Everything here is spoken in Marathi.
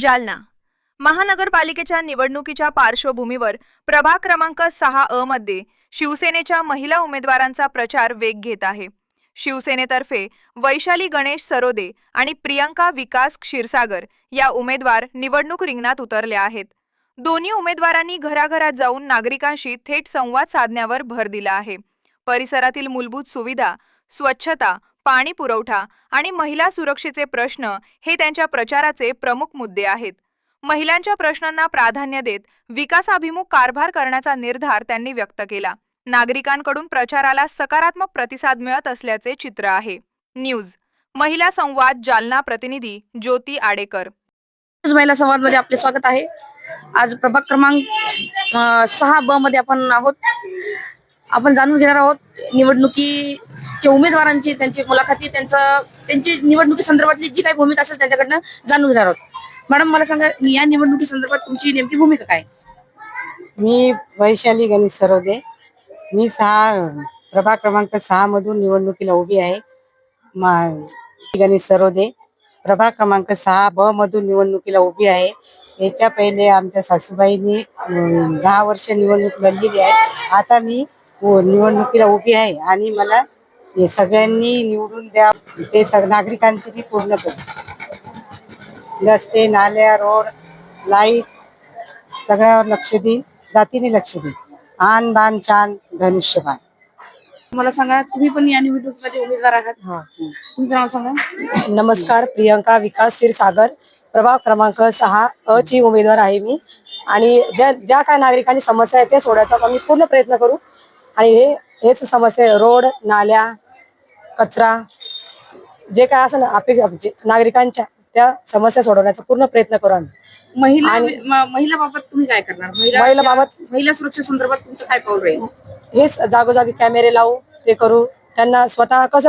जालना. महानगरपालिकेच्या निवडणुकीच्या पार्श्वभूमीवर प्रभाग क्रमांक सहा अ मध्ये शिवसेनेच्या महिला उमेदवारांचा प्रचार वेग घेत आहे. शिवसेनेतर्फे वैशाली गणेश सरोदे आणि प्रियंका विकास क्षीरसागर या उमेदवार निवडणूक रिंगणात उतरल्या आहेत. दोन्ही उमेदवारांनी घराघरात जाऊन नागरिकांशी थेट संवाद साधण्यावर भर दिला आहे. परिसरातील मूलभूत सुविधा स्वच्छता पाणी पुरवठा आणि महिला सुरक्षेचे प्रश्न हे त्यांच्या प्रचाराचे प्रमुख मुद्दे आहेत. महिलांच्या प्रश्नांना प्राधान्य देत विकासाभिमुख कारभार करण्याचा निर्धार त्यांनी व्यक्त केला. नागरिकांकडून प्रचाराला सकारात्मक प्रतिसाद मिळत असल्याचे चित्र आहे. न्यूज महिला संवाद जालना प्रतिनिधी ज्योती आडेकर. महिला संवादमध्ये आपले स्वागत आहे. आज प्रभाग क्रमांक सहा ब मध्ये आपण आहोत. आपण जाणून घेणार आहोत निवडणुकी निवडणुकीच्या उमेदवारांची त्यांची मुलाखती त्यांचं त्यांची निवडणुकी संदर्भातली जी काही भूमिका असेल त्यांच्याकडनं जाणून घेणार आहोत. मॅडम मला सांगा या निवडणुकी संदर्भात तुमची नेमकी भूमिका काय? मी वैशाली गणेश सरोदे. मी सहा प्रभाग क्रमांक सहा मधून निवडणुकीला उभी आहे. मा- गणेश सरोदे. प्रभाग क्रमांक सहा ब मधून निवडणुकीला उभी आहे. याच्या पहिले आमच्या सासूबाईंनी दहा वर्ष निवडणूक लढलेली आहे. आता मी निवडणुकीला उभी आहे आणि मला हे सगळ्यांनी निवडून द्या. ते सग नागरिकांची मी पूर्ण करू. रस्ते नाल्या रोड लाइट सगळ्यावर लक्ष देईन जातीने लक्ष देईन आन बान शान धनुष्यबाण. मला सांगा तुम्ही पण या निवडणुकीमध्ये उमेदवार आहात? तुमचं नाव सांगा. नमस्कार प्रियंका विकास क्षीरसागर. प्रभाग क्रमांक सहा अ ची उमेदवार आहे मी. आणि ज्या ज्या काय नागरिकांनी समस्या आहेत ते सोडवायचा आम्ही पूर्ण प्रयत्न करू. आणि हे हेच समस्या रोड नाल्या कचरा जे काय असं ना अपेक्षा नागरिकांच्या त्या समस्या सोडवण्याचा पूर्ण प्रयत्न करू आम्ही. महिला आणि- म- महिला बाबत तुम्ही काय करणार? महिलाबाबत- महिला सुरक्षा संदर्भात तुमचं काय पाऊल राहील? हेच जागोजागी कॅमेरे लावू ते करू. त्यांना स्वतः कसं